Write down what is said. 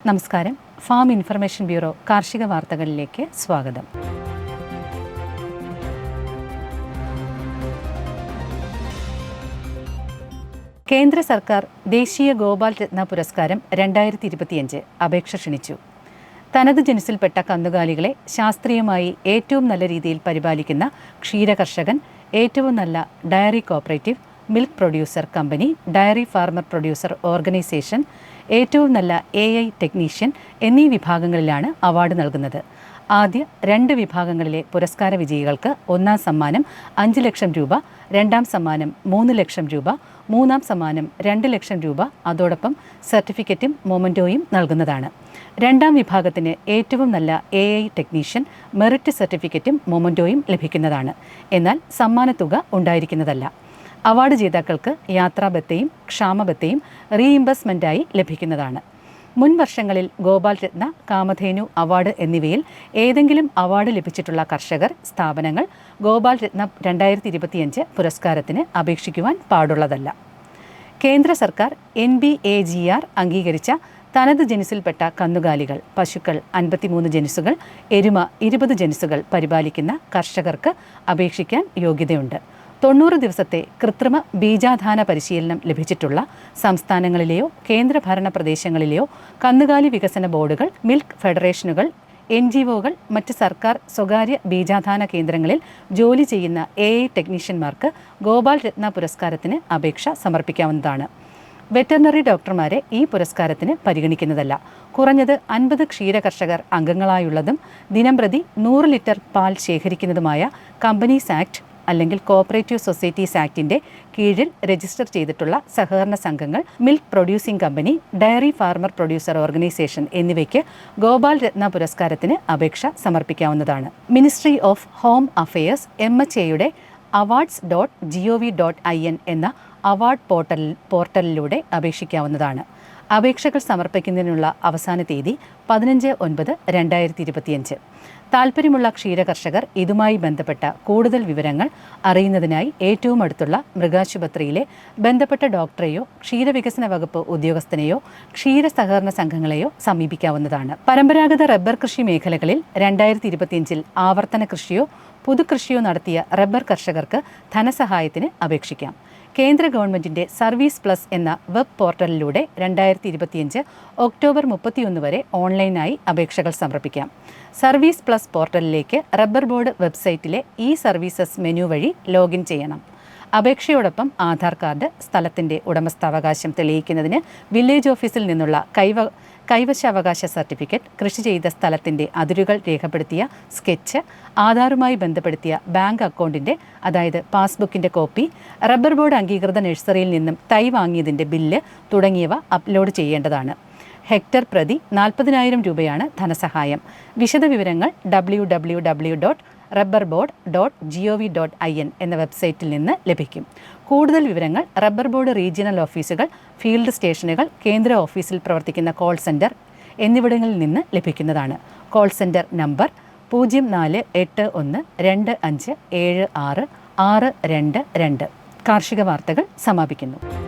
നമസ്കാരം. Farm information bureau കാർഷിക വാർത്തകളിലേക്ക് സ്വാഗതം. കേന്ദ്ര സർക്കാർ ദേശീയ ഗോപാൽ രത്ന പുരസ്കാരം രണ്ടായിരത്തി ഇരുപത്തിയഞ്ച് അപേക്ഷ ക്ഷണിച്ചു. തനത് ജനുസിൽപ്പെട്ട കന്നുകാലികളെ ശാസ്ത്രീയമായി ഏറ്റവും നല്ല രീതിയിൽ പരിപാലിക്കുന്ന ക്ഷീരകർഷകൻ ഏറ്റവും നല്ല dairy cooperative milk producer company dairy farmer producer organisation ഏറ്റവും നല്ല എ ഐ ടെക്നീഷ്യൻ എന്നീ വിഭാഗങ്ങളിലാണ് അവാർഡ് നൽകുന്നത്. ആദ്യ രണ്ട് വിഭാഗങ്ങളിലെ പുരസ്കാര വിജയികൾക്ക് ഒന്നാം സമ്മാനം അഞ്ച് ലക്ഷം രൂപ രണ്ടാം സമ്മാനം മൂന്ന് ലക്ഷം രൂപ മൂന്നാം സമ്മാനം രണ്ട് ലക്ഷം രൂപ അതോടൊപ്പം സർട്ടിഫിക്കറ്റും മൊമന്റോയും നൽകുന്നതാണ്. രണ്ടാം വിഭാഗത്തിന് ഏറ്റവും നല്ല എ ഐ ടെക്നീഷ്യൻ മെറിറ്റ് സർട്ടിഫിക്കറ്റും മൊമന്റോയും ലഭിക്കുന്നതാണ്. എന്നാൽ സമ്മാനത്തുക ഉണ്ടായിരിക്കുന്നതല്ല. അവാർഡ് ജേതാക്കൾക്ക് യാത്രാബത്തയും ക്ഷാമബത്തയും റീഇംബേഴ്സ്മെന്റായി ലഭിക്കുന്നതാണ്. മുൻ വർഷങ്ങളിൽ ഗോപാൽ രത്ന കാമധേനു അവാർഡ് എന്നിവയിൽ ഏതെങ്കിലും അവാർഡ് ലഭിച്ചിട്ടുള്ള കർഷകർ സ്ഥാപനങ്ങൾ ഗോപാൽ രത്ന രണ്ടായിരത്തി ഇരുപത്തിയഞ്ച് പുരസ്കാരത്തിന് അപേക്ഷിക്കുവാൻ പാടുള്ളതല്ല. കേന്ദ്ര സർക്കാർ N B A G R അംഗീകരിച്ച തനത് ജനുസിൽപ്പെട്ട കന്നുകാലികൾ പശുക്കൾ അൻപത്തിമൂന്ന് ജനുസുകൾ എരുമ ഇരുപത് ജനുസുകൾ പരിപാലിക്കുന്ന കർഷകർക്ക് അപേക്ഷിക്കാൻ യോഗ്യതയുണ്ട്. തൊണ്ണൂറ് ദിവസത്തെ കൃത്രിമ ബീജാധാന പരിശീലനം ലഭിച്ചിട്ടുള്ള സംസ്ഥാനങ്ങളിലെയോ കേന്ദ്രഭരണ പ്രദേശങ്ങളിലെയോ കന്നുകാലി വികസന ബോർഡുകൾ മിൽക്ക് ഫെഡറേഷനുകൾ എൻ ജി ഒകൾ മറ്റ് സർക്കാർ സ്വകാര്യ ബീജാധാന കേന്ദ്രങ്ങളിൽ ജോലി ചെയ്യുന്ന എ ഐ ടെക്നീഷ്യന്മാർക്ക് ഗോപാൽ രത്ന പുരസ്കാരത്തിന് അപേക്ഷ സമർപ്പിക്കാവുന്നതാണ്. വെറ്ററിനറി ഡോക്ടർമാരെ ഈ പുരസ്കാരത്തിന് പരിഗണിക്കുന്നതല്ല. കുറഞ്ഞത് അൻപത് ക്ഷീരകർഷകർ അംഗങ്ങളായുള്ളതും ദിനംപ്രതി നൂറ് ലിറ്റർ പാൽ ശേഖരിക്കുന്നതുമായ കമ്പനീസ് ആക്ട് അല്ലെങ്കിൽ കോപ്പറേറ്റീവ് സൊസൈറ്റീസ് ആക്ടിന്റെ കീഴിൽ രജിസ്റ്റർ ചെയ്തിട്ടുള്ള സഹകരണ സംഘങ്ങൾ milk producing company dairy farmer producer organisation എന്നിവയ്ക്ക് ഗോപാൽ രത്ന പുരസ്കാരത്തിന് അപേക്ഷ സമർപ്പിക്കാവുന്നതാണ്. Ministry of home affairs M H എയുടെ awards dot G O V dot I N എന്ന അവാർഡ് പോർട്ടൽ പോർട്ടലിലൂടെ അപേക്ഷിക്കാവുന്നതാണ്. അപേക്ഷകൾ സമർപ്പിക്കുന്നതിനുള്ള അവസാന തീയതി പതിനഞ്ച് ഒൻപത് രണ്ടായിരത്തി ഇരുപത്തിയഞ്ച് താൽപ്പര്യമുള്ള ക്ഷീരകർഷകർ ഇതുമായി ബന്ധപ്പെട്ട കൂടുതൽ വിവരങ്ങൾ അറിയുന്നതിനായി ഏറ്റവും അടുത്തുള്ള മൃഗാശുപത്രിയിലെ ബന്ധപ്പെട്ട ഡോക്ടറെയോ ക്ഷീരവികസന വകുപ്പ് ഉദ്യോഗസ്ഥനെയോ ക്ഷീര സഹകരണ സംഘങ്ങളെയോ സമീപിക്കാവുന്നതാണ്. പരമ്പരാഗത റബ്ബർ കൃഷി മേഖലകളിൽ രണ്ടായിരത്തി ഇരുപത്തിയഞ്ചിൽ ആവർത്തന കൃഷിയോ പുതുകൃഷിയോ നടത്തിയ റബ്ബർ കർഷകർക്ക് ധനസഹായത്തിന് അപേക്ഷിക്കാം. കേന്ദ്ര ഗവൺമെന്റിന്റെ സർവീസ് പ്ലസ് എന്ന വെബ് പോർട്ടലിലൂടെ രണ്ടായിരത്തി ഇരുപത്തിയഞ്ച് ഒക്ടോബർ മുപ്പത്തിയൊന്ന് വരെ ഓൺലൈനായി അപേക്ഷകൾ സമർപ്പിക്കാം. സർവീസ് പ്ലസ് പോർട്ടലിലേക്ക് റബ്ബർ ബോർഡ് വെബ്സൈറ്റിലെ ഇ സർവീസസ് മെനു വഴി ലോഗിൻ ചെയ്യണം. അപേക്ഷയോടൊപ്പം ആധാർ കാർഡ് സ്ഥലത്തിന്റെ ഉടമസ്ഥാവകാശം തെളിയിക്കുന്നതിന് വില്ലേജ് ഓഫീസിൽ നിന്നുള്ള കൈവ കൈവശാവകാശ സർട്ടിഫിക്കറ്റ് കൃഷി ചെയ്ത സ്ഥലത്തിന്റെ അതിരുകൾ രേഖപ്പെടുത്തിയ സ്കെച്ച് ആധാറുമായി ബന്ധപ്പെടുത്തിയ ബാങ്ക് അക്കൗണ്ടിന്റെ അതായത് പാസ്ബുക്കിന്റെ കോപ്പി റബ്ബർ ബോർഡ് അംഗീകൃത നഴ്സറിയിൽ നിന്നും തൈ വാങ്ങിയതിന്റെ ബില്ല് തുടങ്ങിയവ അപ്ലോഡ് ചെയ്യേണ്ടതാണ്. ഹെക്ടർ പ്രതി നാൽപ്പതിനായിരം രൂപയാണ് ധനസഹായം. വിശദവിവരങ്ങൾ W W W dot rubber board dot G O V dot I N എന്ന വെബ്സൈറ്റിൽ നിന്ന് ലഭിക്കും. കൂടുതൽ വിവരങ്ങൾ റബ്ബർ ബോർഡ് റീജിയണൽ ഓഫീസുകൾ ഫീൽഡ് സ്റ്റേഷനുകൾ കേന്ദ്ര ഓഫീസിൽ പ്രവർത്തിക്കുന്ന കോൾ സെന്റർ എന്നിവിടങ്ങളിൽ നിന്ന് ലഭിക്കുന്നതാണ്. കോൾ സെന്റർ നമ്പർ പൂജ്യം നാല് എട്ട് ഒന്ന് രണ്ട് അഞ്ച് ഏഴ് ആറ് ആറ് രണ്ട് രണ്ട്. കാർഷിക വാർത്തകൾ സമാപിക്കുന്നു.